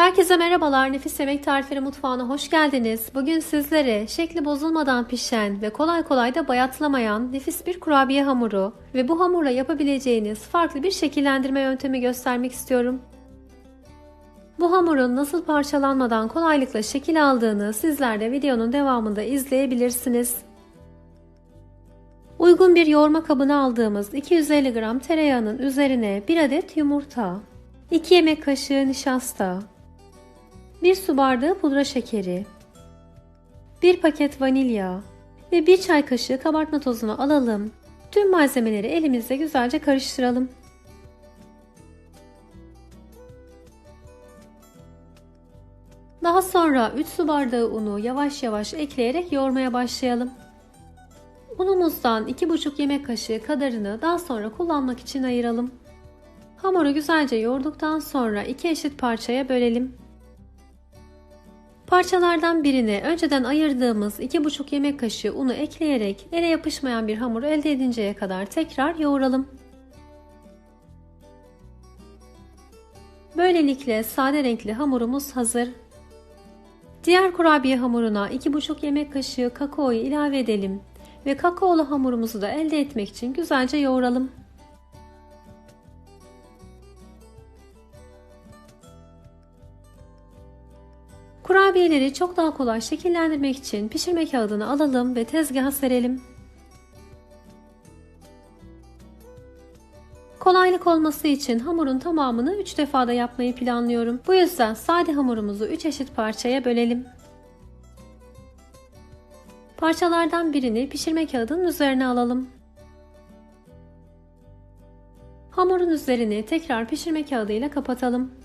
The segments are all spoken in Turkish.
Herkese merhabalar. Nefis Yemek Tarifleri Mutfağı'na hoş geldiniz. Bugün sizlere şekli bozulmadan pişen ve kolay kolay da bayatlamayan nefis bir kurabiye hamuru ve bu hamurla yapabileceğiniz farklı bir şekillendirme yöntemi göstermek istiyorum. Bu hamurun nasıl parçalanmadan kolaylıkla şekil aldığını sizler de videonun devamında izleyebilirsiniz. Uygun bir yoğurma kabına aldığımız 250 gram tereyağının üzerine 1 adet yumurta, 2 yemek kaşığı nişasta, 1 su bardağı pudra şekeri, 1 paket vanilya ve 1 çay kaşığı kabartma tozunu alalım. Tüm malzemeleri elimizle güzelce karıştıralım. Daha sonra 3 su bardağı unu yavaş yavaş ekleyerek yoğurmaya başlayalım. Unumuzdan 2,5 yemek kaşığı kadarını daha sonra kullanmak için ayıralım. Hamuru güzelce yoğurduktan sonra iki eşit parçaya bölelim. Parçalardan birine önceden ayırdığımız 2,5 yemek kaşığı unu ekleyerek ele yapışmayan bir hamur elde edinceye kadar tekrar yoğuralım. Böylelikle sade renkli hamurumuz hazır. Diğer kurabiye hamuruna 2,5 yemek kaşığı kakaoyu ilave edelim ve kakaolu hamurumuzu da elde etmek için güzelce yoğuralım. Kurabiyeleri çok daha kolay şekillendirmek için pişirme kağıdını alalım ve tezgaha serelim. Kolaylık olması için hamurun tamamını 3 defada yapmayı planlıyorum. Bu yüzden sade hamurumuzu 3 eşit parçaya bölelim. Parçalardan birini pişirme kağıdının üzerine alalım. Hamurun üzerini tekrar pişirme kağıdı ile kapatalım.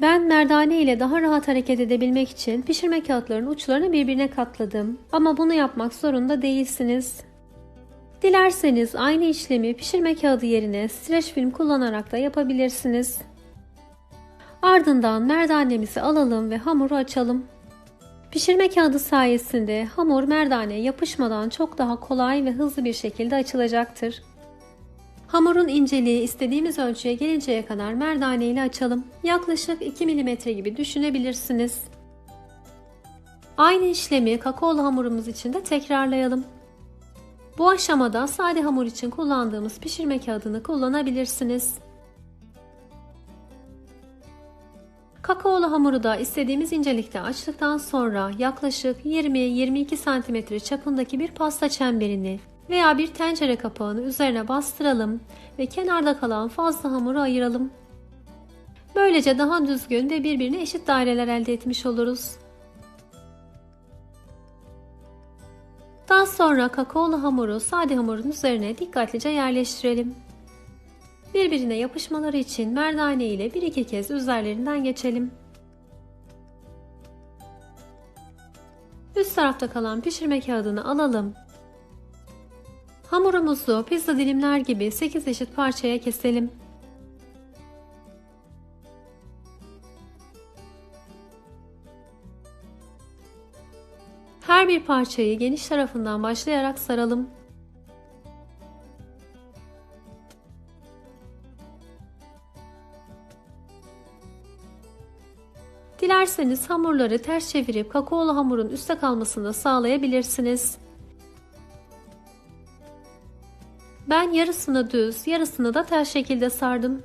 Ben merdane ile daha rahat hareket edebilmek için pişirme kağıtlarının uçlarını birbirine katladım. Ama bunu yapmak zorunda değilsiniz. Dilerseniz aynı işlemi pişirme kağıdı yerine streç film kullanarak da yapabilirsiniz. Ardından merdanemizi alalım ve hamuru açalım. Pişirme kağıdı sayesinde hamur merdaneye yapışmadan çok daha kolay ve hızlı bir şekilde açılacaktır. Hamurun inceliği istediğimiz ölçüye gelinceye kadar merdane ile açalım. Yaklaşık 2 mm gibi düşünebilirsiniz. Aynı işlemi kakaolu hamurumuz için de tekrarlayalım. Bu aşamada sade hamur için kullandığımız pişirme kağıdını kullanabilirsiniz. Kakaolu hamuru da istediğimiz incelikte açtıktan sonra yaklaşık 20-22 cm çapındaki bir pasta çemberini veya bir tencere kapağını üzerine bastıralım ve kenarda kalan fazla hamuru ayıralım. Böylece daha düzgün ve birbirine eşit daireler elde etmiş oluruz. Daha sonra kakaolu hamuru sade hamurun üzerine dikkatlice yerleştirelim. Birbirine yapışmaları için merdane ile bir iki kez üzerlerinden geçelim. Üst tarafta kalan pişirme kağıdını alalım Hamurumuzu pizza dilimler gibi 8 eşit parçaya keselim. Her bir parçayı geniş tarafından başlayarak saralım. Dilerseniz hamurları ters çevirip kakaolu hamurun üstte kalmasını sağlayabilirsiniz. Ben yarısını düz, yarısını da ters şekilde sardım.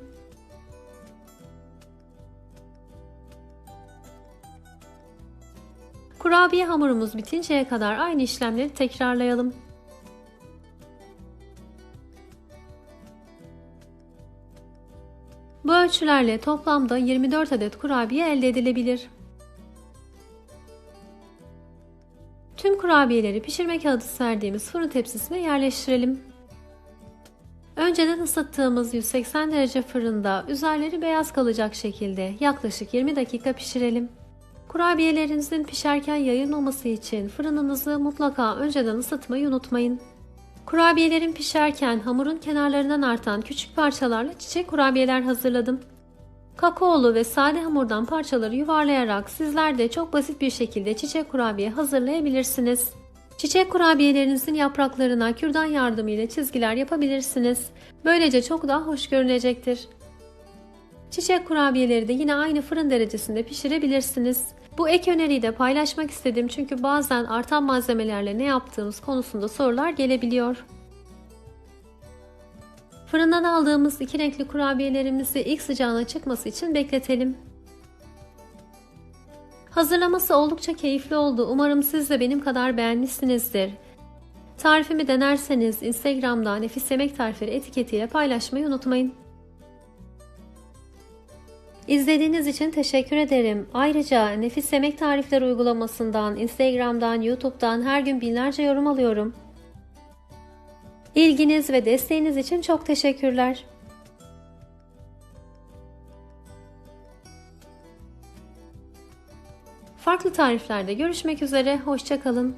Kurabiye hamurumuz bitinceye kadar aynı işlemleri tekrarlayalım. Bu ölçülerle toplamda 24 adet kurabiye elde edilebilir. Tüm kurabiyeleri pişirme kağıdı serdiğimiz fırın tepsisine yerleştirelim. Önceden ısıttığımız 180 derece fırında üzerleri beyaz kalacak şekilde yaklaşık 20 dakika pişirelim. Kurabiyelerinizin pişerken yayılmaması için fırınınızı mutlaka önceden ısıtmayı unutmayın. Kurabiyelerin pişerken hamurun kenarlarından artan küçük parçalarla çiçek kurabiyeler hazırladım. Kakaolu ve sade hamurdan parçaları yuvarlayarak sizler de çok basit bir şekilde çiçek kurabiye hazırlayabilirsiniz. Çiçek kurabiyelerinizin yapraklarına kürdan yardımıyla çizgiler yapabilirsiniz. Böylece çok daha hoş görünecektir. Çiçek kurabiyeleri de yine aynı fırın derecesinde pişirebilirsiniz. Bu ek öneriyi de paylaşmak istedim çünkü bazen artan malzemelerle ne yaptığımız konusunda sorular gelebiliyor. Fırından aldığımız iki renkli kurabiyelerimizi ilk sıcağına çıkması için bekletelim. Hazırlaması oldukça keyifli oldu. Umarım siz de benim kadar beğenmişsinizdir. Tarifimi denerseniz Instagram'da Nefis Yemek Tarifleri etiketiyle paylaşmayı unutmayın. İzlediğiniz için teşekkür ederim. Ayrıca Nefis Yemek Tarifleri uygulamasından, Instagram'dan, YouTube'dan her gün binlerce yorum alıyorum. İlginiz ve desteğiniz için çok teşekkürler. Farklı tariflerde görüşmek üzere, hoşçakalın.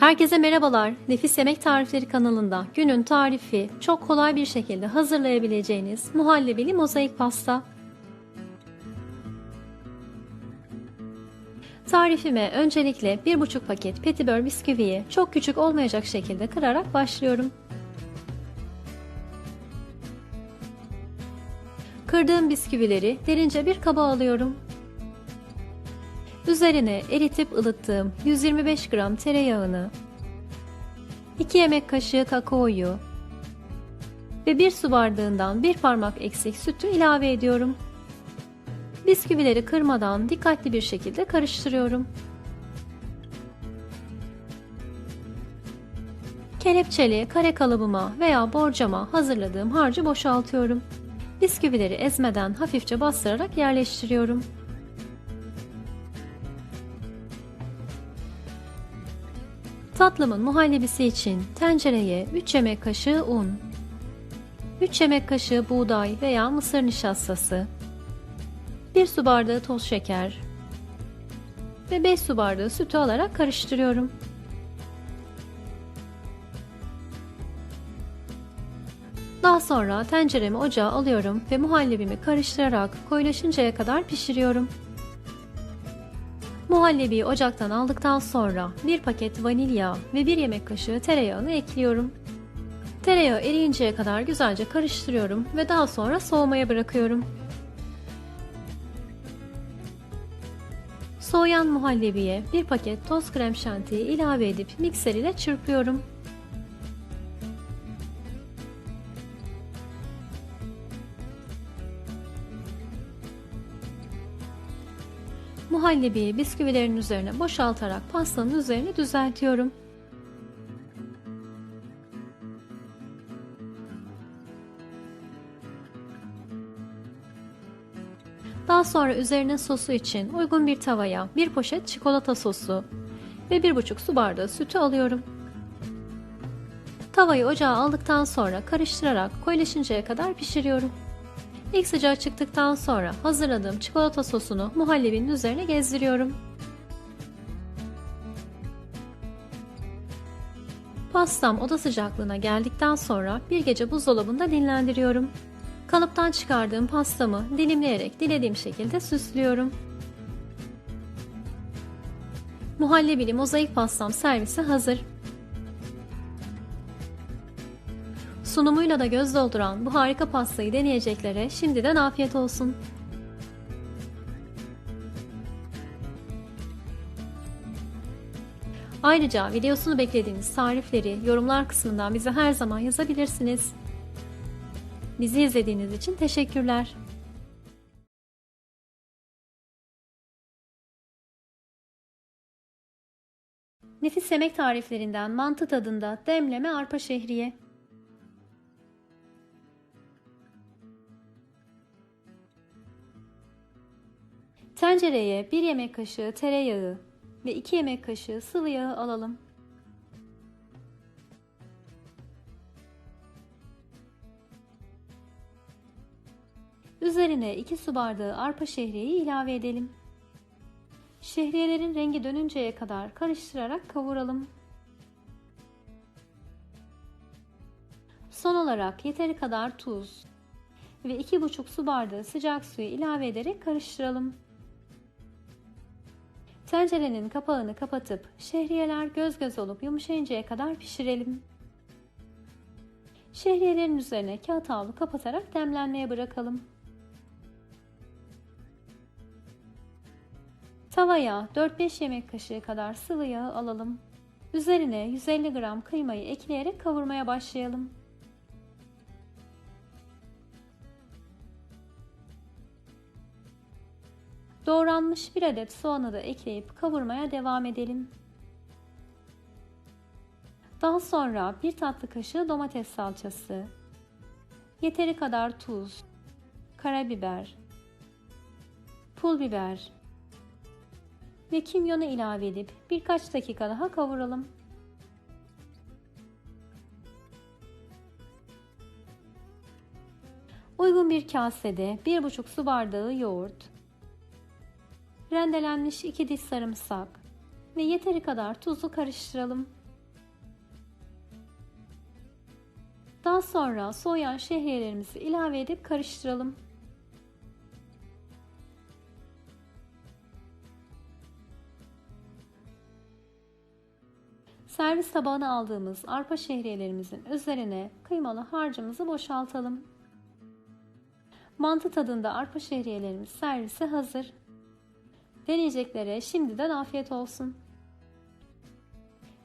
Herkese merhabalar. Nefis Yemek Tarifleri kanalında günün tarifi çok kolay bir şekilde hazırlayabileceğiniz muhallebili mozaik pasta. Tarifime öncelikle 1,5 paket petibör bisküviyi çok küçük olmayacak şekilde kırarak başlıyorum. Kırdığım bisküvileri derince bir kaba alıyorum. Üzerine eritip ılıttığım 125 gram tereyağını, 2 yemek kaşığı kakaoyu ve 1 su bardağından 1 parmak eksik sütü ilave ediyorum. Bisküvileri kırmadan dikkatli bir şekilde karıştırıyorum. Kelepçeli kare kalıbıma veya borcama hazırladığım harcı boşaltıyorum. Bisküvileri ezmeden hafifçe bastırarak yerleştiriyorum. Tatlımın muhallebisi için tencereye 3 yemek kaşığı un, 3 yemek kaşığı buğday veya mısır nişastası, 1 su bardağı toz şeker ve 5 su bardağı sütü alarak karıştırıyorum. Daha sonra tenceremi ocağa alıyorum ve muhallebimi karıştırarak koyulaşıncaya kadar pişiriyorum. Muhallebiyi ocaktan aldıktan sonra bir paket vanilya ve bir yemek kaşığı tereyağını ekliyorum. Tereyağı eriyinceye kadar güzelce karıştırıyorum ve daha sonra soğumaya bırakıyorum. Soğuyan muhallebiye bir paket toz krem şantiyi ilave edip mikser ile çırpıyorum. Muhallebiyi bisküvilerin üzerine boşaltarak pastanın üzerine düzeltiyorum. Daha sonra üzerine sosu için uygun bir tavaya bir poşet çikolata sosu ve bir buçuk su bardağı sütü alıyorum. Tavayı ocağa aldıktan sonra karıştırarak koyulaşıncaya kadar pişiriyorum. İlk sıcağı çıktıktan sonra hazırladığım çikolata sosunu muhallebinin üzerine gezdiriyorum. Pastam oda sıcaklığına geldikten sonra bir gece buzdolabında dinlendiriyorum. Kalıptan çıkardığım pastamı dilimleyerek dilediğim şekilde süslüyorum. Muhallebili mozaik pastam servisi hazır. Sunumuyla da göz dolduran bu harika pastayı deneyeceklere şimdiden afiyet olsun. Ayrıca videosunu beklediğiniz tarifleri yorumlar kısmından bize her zaman yazabilirsiniz. Bizi izlediğiniz için teşekkürler. Nefis yemek tariflerinden mantı tadında demleme arpa şehriye. Tencereye 1 yemek kaşığı tereyağı ve 2 yemek kaşığı sıvı yağı alalım. Üzerine 2 su bardağı arpa şehriyeyi ilave edelim. Şehriyelerin rengi dönünceye kadar karıştırarak kavuralım. Son olarak yeteri kadar tuz ve 2,5 su bardağı sıcak suyu ilave ederek karıştıralım. Tencerenin kapağını kapatıp şehriyeler göz göz olup yumuşayıncaya kadar pişirelim. Şehriyelerin üzerine kağıt havlu kapatarak demlenmeye bırakalım. Tavaya 4-5 yemek kaşığı kadar sıvı yağı alalım. Üzerine 150 gram kıymayı ekleyerek kavurmaya başlayalım. Doğranmış bir adet soğanı da ekleyip kavurmaya devam edelim. Daha sonra bir tatlı kaşığı domates salçası, yeteri kadar tuz, karabiber, pul biber ve kimyonu ilave edip birkaç dakika daha kavuralım. Uygun bir kasede 1,5 su bardağı yoğurt, rendelenmiş 2 diş sarımsak ve yeteri kadar tuzu karıştıralım. Daha sonra soğuyan şehriyelerimizi ilave edip karıştıralım. Servis tabağına aldığımız arpa şehriyelerimizin üzerine kıymalı harcımızı boşaltalım. Mantı tadında arpa şehriyelerimiz servise hazır. Deneyeceklere şimdiden afiyet olsun.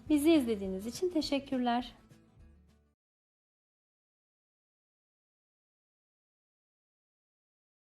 Bizi izlediğiniz için teşekkürler.